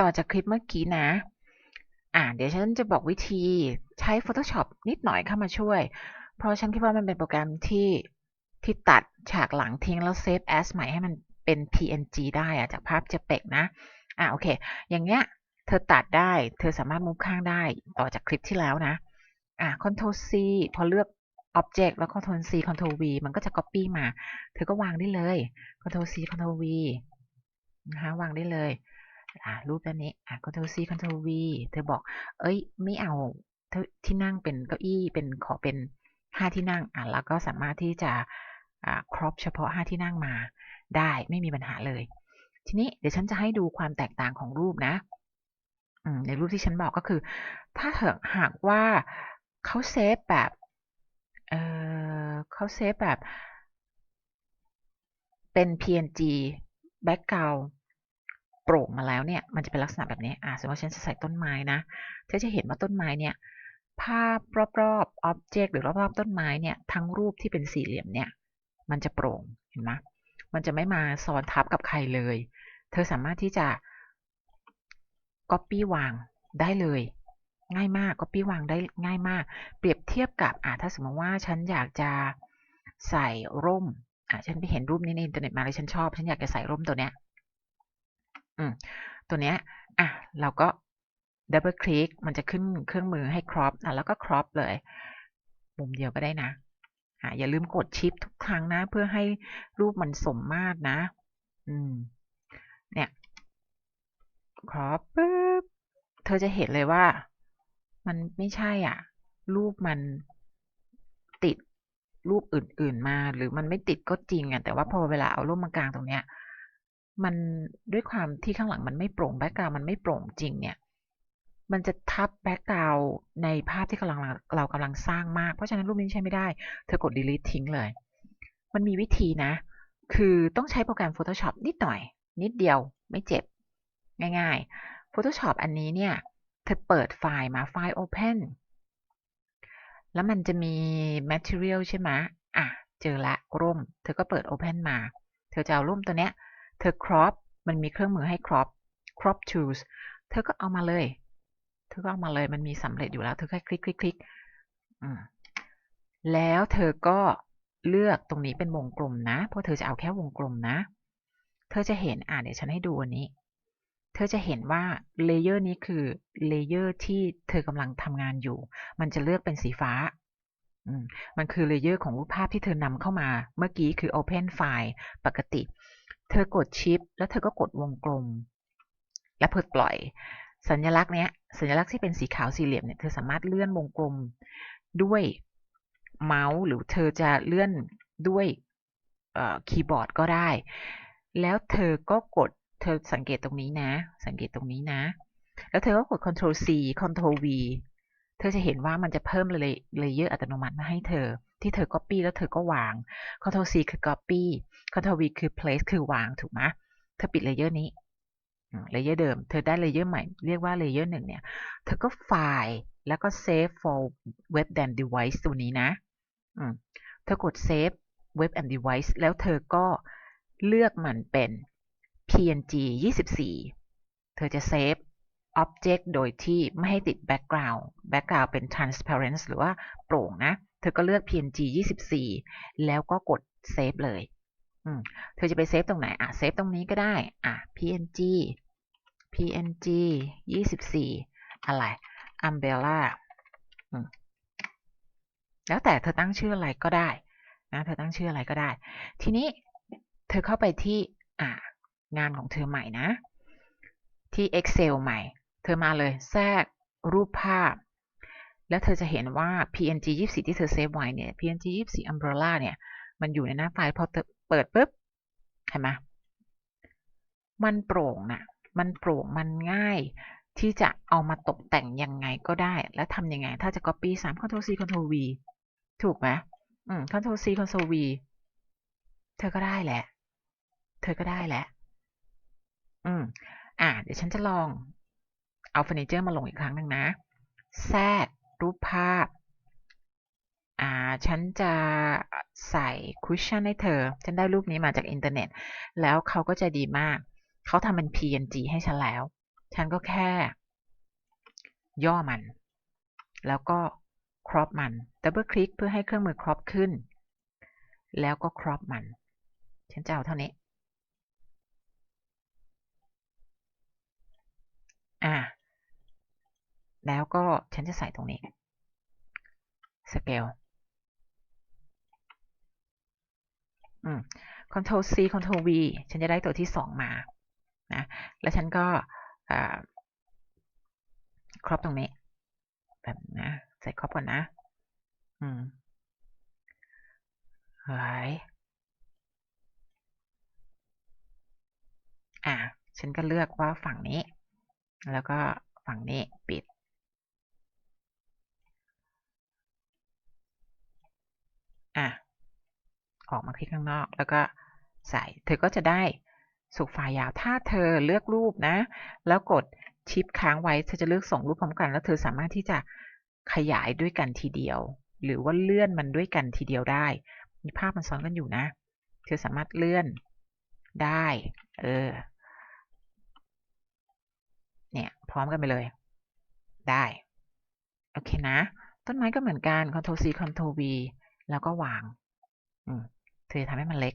ต่อจากคลิปเมื่อกี้นะอ่าเดี๋ยวฉันจะบอกวิธีใช้ Photoshop นิดหน่อยเข้ามาช่วย เพราะฉันคิดว่ามันเป็นโปรแกรมที่ที่ตัดฉากหลังทิ้งแล้ว save as ใหม่ให้มันเป็น PNG ได้อะจากภาพ JPEG นะอ่าโอเค อย่างเงี้ย เธอตัดได้ เธอสามารถมุฟข้างได้ต่อจากคลิปที่แล้วนะอ่า Ctrl C พอเลือก Object แล้ว Ctrl C Ctrl V มันก็จะ Copy มา เธอก็วางได้เลย Ctrl C Ctrl V นะคะวางได้เลย อ่ารูปด้านนี้อ่า Ctrl C Ctrl V เธอบอก เอ้ย ไม่เอาที่นั่งเป็นเก้าอี้เป็นขอเป็นห้าที่นั่งอ่าแล้วก็สามารถที่จะอ่าครอปเฉพาะห้าที่นั่งมาได้ไม่มีปัญหาเลย ทีนี้เดี๋ยวฉันจะให้ดูความแตกต่างของรูปนะในรูปที่ฉันบอกก็คือ ถ้าเหากว่าเขาเซฟแบบเออเขาเซฟแบบเป็น png background โปร่งมาแล้วเนี่ยมันจะเป็นลักษณะแบบนี้อ่าสมมติว่าฉันจะใส่ต้นไม้นะเธอจะเห็นว่าต้นไม้เนี่ยภาพรอบๆ object หรือรอบๆต้นไม้เนี่ยทั้งรูปที่เป็นสี่เหลี่ยมเนี่ยมันจะโปร่งเห็นไหมมันจะไม่มาซ้อนทับกับใครเลย เธอสามารถที่จะ copy วางได้เลย ง่ายมาก copy วางได้ง่ายมาก เปรียบเทียบกับอ่าถ้าสมมติว่าฉันอยากจะใส่ร่มอ่าฉันไปเห็นรูปนี้ในอินเทอร์เน็ตมาเลยฉันชอบ ฉันอยากจะใส่ร่มตัวเนี้ย อืมตัวเนี้ยอะเราก็ดับเบิลคลิกมันจะขึ้นเครื่องมือให้ครอปอะแล้วก็ครอปเลย มุมเดียวก็ได้นะอ่าอย่าลืมกดชิปทุกครั้งนะ เพื่อให้รูปมันสมมาตรนะ อืม เนี่ยครอปปึ๊บเธอจะเห็นเลยว่า มันไม่ใช่อะ รูปมันติดรูปอื่น ๆมา หรือมันไม่ติดก็จริงอะแต่ว่าพอเวลาเอารูปมากลางตรงเนี้ย มันด้วยความที่ข้างหลังมันไม่โปร่งแบ็กกราวมันไม่โปร่งจริงเนี่ย มันจะทับแบ็กกราวในภาพที่กำลังเรากำลังสร้างมาก เพราะฉะนั้นรูปนี้ใช้ไม่ได้ เธอกด delete ทิ้งเลย มันมีวิธีนะ คือต้องใช้โปรแกรม Photoshop นิดหน่อย นิดเดียวไม่เจ็บ ง่ายๆ Photoshop อันนี้เนี่ย เธอเปิดไฟล์มาไฟล์ Open แล้วมันจะมี Material ใช่ไหมอะ เจอละร่ม เธอก็เปิด Open มา เธอจะเอาร่มตัวเนี้ย เธอ crop มันมีเครื่องมือให้ crop crop tools เธอก็เอามาเลย เธอก็เอามาเลย มันมีสำเร็จอยู่แล้ว เธอแค่คลิกคลิกคลิกแล้วเธอก็เลือกตรงนี้เป็นวงกลมนะ เพราะเธอจะเอาแค่วงกลมนะ เธอจะเห็น อ่าเดี๋ยวฉันให้ดูอันนี้ เธอจะเห็นว่าเลเยอร์นี้คือเลเยอร์ที่เธอกำลังทำงานอยู่ มันจะเลือกเป็นสีฟ้ามันคือเลเยอร์ของรูปภาพที่เธอนำเข้ามา เมื่อกี้คือ Open File ปกติ เธอกดชิป แล้วเธอก็กดวงกลม และเพิดปล่อย สัญลักษณ์เนี้ย สัญลักษณ์ที่เป็นสีขาวสี่เหลี่ยมเนี่ย เธอสามารถเลื่อนวงกลมด้วยเมาส์หรือเธอจะเลื่อนด้วยคีย์บอร์ดก็ได้ แล้วเธอก็กด เธอสังเกตตรงนี้นะ สังเกตตรงนี้นะ แล้วเธอก็กด Ctrl C Ctrl V เธอจะเห็นว่ามันจะเพิ่มเลเยอร์อัตโนมัติมาให้เธอ ที่เธอ Copy แล้วเธอก็วาง Ctrl C คือ Copy Ctrl V คือ Place คือวางถูกไหมเธอปิดเลเยอร์นี้เลเยอร์เดิม เธอได้เลเยอร์ใหม่ เรียกว่าเลเยอร์หนึ่งเนี่ย เธอก็ไฟล์แล้วก็ Save for Web and Device ตัวนี้นะ เธอกด Save Web and Device แล้วเธอก็เลือกมันเป็น PNG 24 เธอจะเซฟ Object โดยที่ไม่ให้ติด Background Background เป็น Transparent หรือว่าโปร่งนะ เธอก็เลือก PNG 24 แล้วก็กด Save เลยเธอจะไปเซฟตรงไหน อะ เซฟตรงนี้ก็ได้ อะ PNG PNG 24 อะไร Umbrella แล้วแต่เธอตั้งชื่ออะไรก็ได้นะเธอตั้งชื่ออะไรก็ได้ ทีนี้เธอเข้าไปที่อ่างานของเธอใหม่นะ ที่ Excel ใหม่ เธอมาเลยแทรกรูปภาพ แล้วเธอจะเห็นว่า PNG 24 ที่เธอเซฟไว้เนี่ย PNG 24 Umbrella เนี่ย มันอยู่ในหน้าไฟล์พอเปิดปุ๊บเห็นไหมมันโปร่งนะมันโปร่งมันง่าย ที่จะเอามาตกแต่งยังไงก็ได้ แล้วทำยังไง ถ้าจะ copy 3 Ctrl C Ctrl V ถูกไหมอืม Ctrl C Ctrl V เธอก็ได้แหละ เธอก็ได้แหละ อืม อ่า เดี๋ยวฉันจะลองเอาเฟอร์นิเจอร์มาลงอีกครั้งหนึ่งนะแทรก รูปภาพ อ่า ฉันจะใส่คุชชั่นให้เธอ ฉันได้รูปนี้มาจากอินเทอร์เน็ต แล้วเขาก็จะดีมาก เขาทำเป็น PNG ให้ฉันแล้ว ฉันก็แค่ ย่อมัน แล้วก็ crop มัน double click เพื่อให้เครื่องมือ crop ขึ้น แล้วก็ crop มัน ฉันจะเอาเท่านี้ อ่า แล้วก็ฉันจะใส่ตรงนี้ scale อืม Ctrl C Ctrl V ฉันจะได้ตัวที่สองมา นะ แล้วฉันก็ครอบตรงนี้ แบบนะ ใส่ครอบก่อนนะ อืมเฮ้ยอะ ฉันก็เลือกว่าฝั่งนี้ แล้วก็ฝั่งนี้ปิด อะออกมาคลิกข้างนอก แล้วก็ใส่ เธอก็จะได้สุกไฟล์ยาว ถ้าเธอเลือกรูปนะ แล้วกดชิปค้างไว้ เธอจะเลือกส่งรูปพร้อมกัน แล้วเธอสามารถที่จะขยายด้วยกันทีเดียว หรือว่าเลื่อนมันด้วยกันทีเดียวได้ มีภาพมันซ้อนกันอยู่นะ เธอสามารถเลื่อนได้ เออ เนี่ย พร้อมกันไปเลย ได้ โอเคนะ ต้นไม้ก็เหมือนกัน Ctrl C Ctrl V แล้วก็วาง อืมเธอทำให้มันเล็ก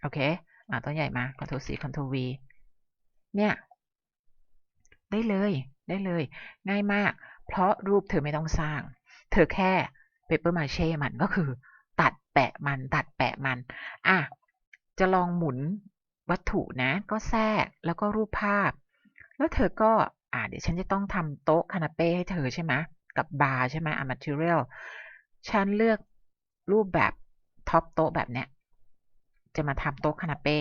โอเค อ่าต้นใหญ่มา Ctrl C Ctrl V เนี่ย ได้เลย ได้เลย ง่ายมาก เพราะรูปเธอไม่ต้องสร้าง เธอแค่ paper mache มันก็คือ ตัดแปะมัน ตัดแปะมัน อะ จะลองหมุนวัตถุนะ ก็แทรกแล้วก็รูปภาพ แล้วเธอก็ อ่าเดี๋ยวฉันจะต้องทำโต๊ะคานาเป้ให้เธอใช่ไหม กับบาร์ใช่ไหมอะ material ฉันเลือกรูปแบบท็อปโต๊ะแบบเนี้ย จะมาทำโต๊ะคานาเป้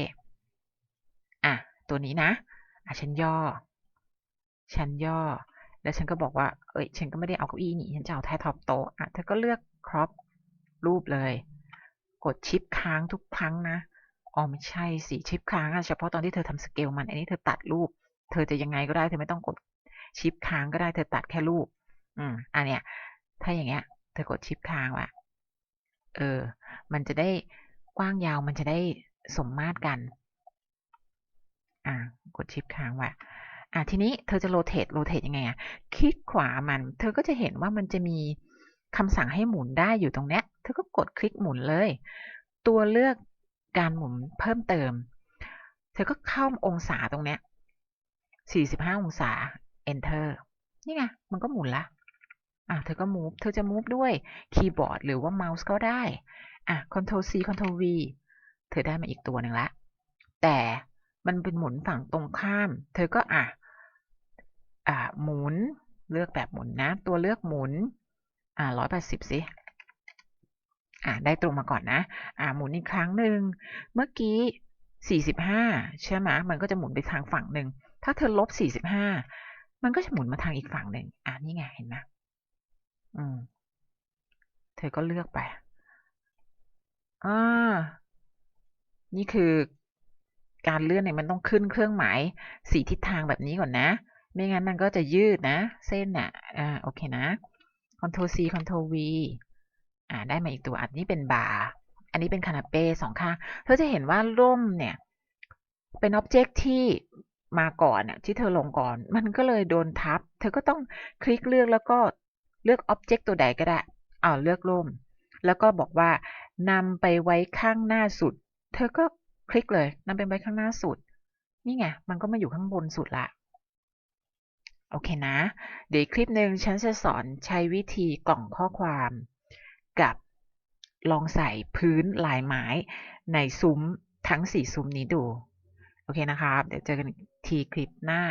อะ ตัวนี้นะ อะ ฉันย่อ ฉันย่อ แล้วฉันก็บอกว่า เอ้ย ฉันก็ไม่ได้เอาเก้าอี้นี่ ฉันจะเอาแท่ท็อปโต๊ะ อะ เธอก็เลือกครอปรูปเลย กดชิปค้างทุกครั้งนะ อ๋อ ไม่ใช่สิ ชิปค้างอะเฉพาะตอนที่เธอทำสเกลมัน อันนี้เธอตัดรูป เธอจะยังไงก็ได้ เธอไม่ต้องกดชิปค้างก็ได้ เธอตัดแค่รูป อืมอันเนี้ย ถ้าอย่างเงี้ย เธอกดชิปค้างว่ะ เออ มันจะได้กว้างยาวมันจะได้สมมาตรกัน อ่า กดชิปค้างว่ะ อะทีนี้เธอจะโรเตทโรเตทยังไงอะ คลิกขวามัน เธอก็จะเห็นว่ามันจะมีคำสั่งให้หมุนได้อยู่ตรงเนี้ย เธอก็กดคลิกหมุนเลย ตัวเลือกการหมุนเพิ่มเติม เธอก็เข้าองศาตรงเนี้ย45 องศา enter นี่ไง มันก็หมุนละ อะเธอก็ move เธอจะ move ด้วยคีย์บอร์ดหรือว่าเมาส์ก็ได้อะ Ctrl C Ctrl V เธอได้มาอีกตัวหนึ่งละ แต่มันเป็นหมุนฝั่งตรงข้าม เธอก็อะอ่าหมุนเลือกแบบหมุนนะ ตัวเลือกหมุน อ่าร้อยแปดสิบสิอ่าได้ตรงมาก่อนนะ อ่าหมุนอีกครั้งหนึ่ง เมื่อกี้สี่สิบห้าใช่ไหมมันก็จะหมุนไปทางฝั่งหนึ่ง ถ้าเธอลบสี่สิบห้ามันก็จะหมุนมาทางอีกฝั่งหนึ่ง อ่านี่ไงเห็นไหม อืม เธอก็เลือกไป อ่า นี่คือการเลื่อนเนี่ยมันต้องขึ้นเครื่องหมายสีทิศทางแบบนี้ก่อนนะ ไม่งั้นมันก็จะยืดนะ เส้นอะ อ่า โอเคนะ Ctrl C Ctrl V อ่า ได้มาอีกตัวอันนี้เป็นบาร์ อันนี้เป็นคานาเป้สองข้าง เธอจะเห็นว่าร่มเนี่ย เป็นอ็อบเจกต์ที่มาก่อนอะที่เธอลงก่อน มันก็เลยโดนทับ เธอก็ต้องคลิกเลือกแล้วก็ เลือกอ็อบเจกต์ตัวใดก็ได้อ่าเลือกร่ม แล้วก็บอกว่านำไปไว้ข้างหน้าสุด เธอก็คลิกเลยนำไปไว้ข้างหน้าสุด นี่ไง มันก็มาอยู่ข้างบนสุดละโอเคนะ เดี๋ยวคลิปหนึ่งฉันจะสอนใช้วิธีกล่องข้อความกับลองใส่พื้นลายไม้ในซุ้มทั้งสี่ซุ้มนี้ดู โอเคนะครับ เดี๋ยวเจอกันทีคลิปหน้า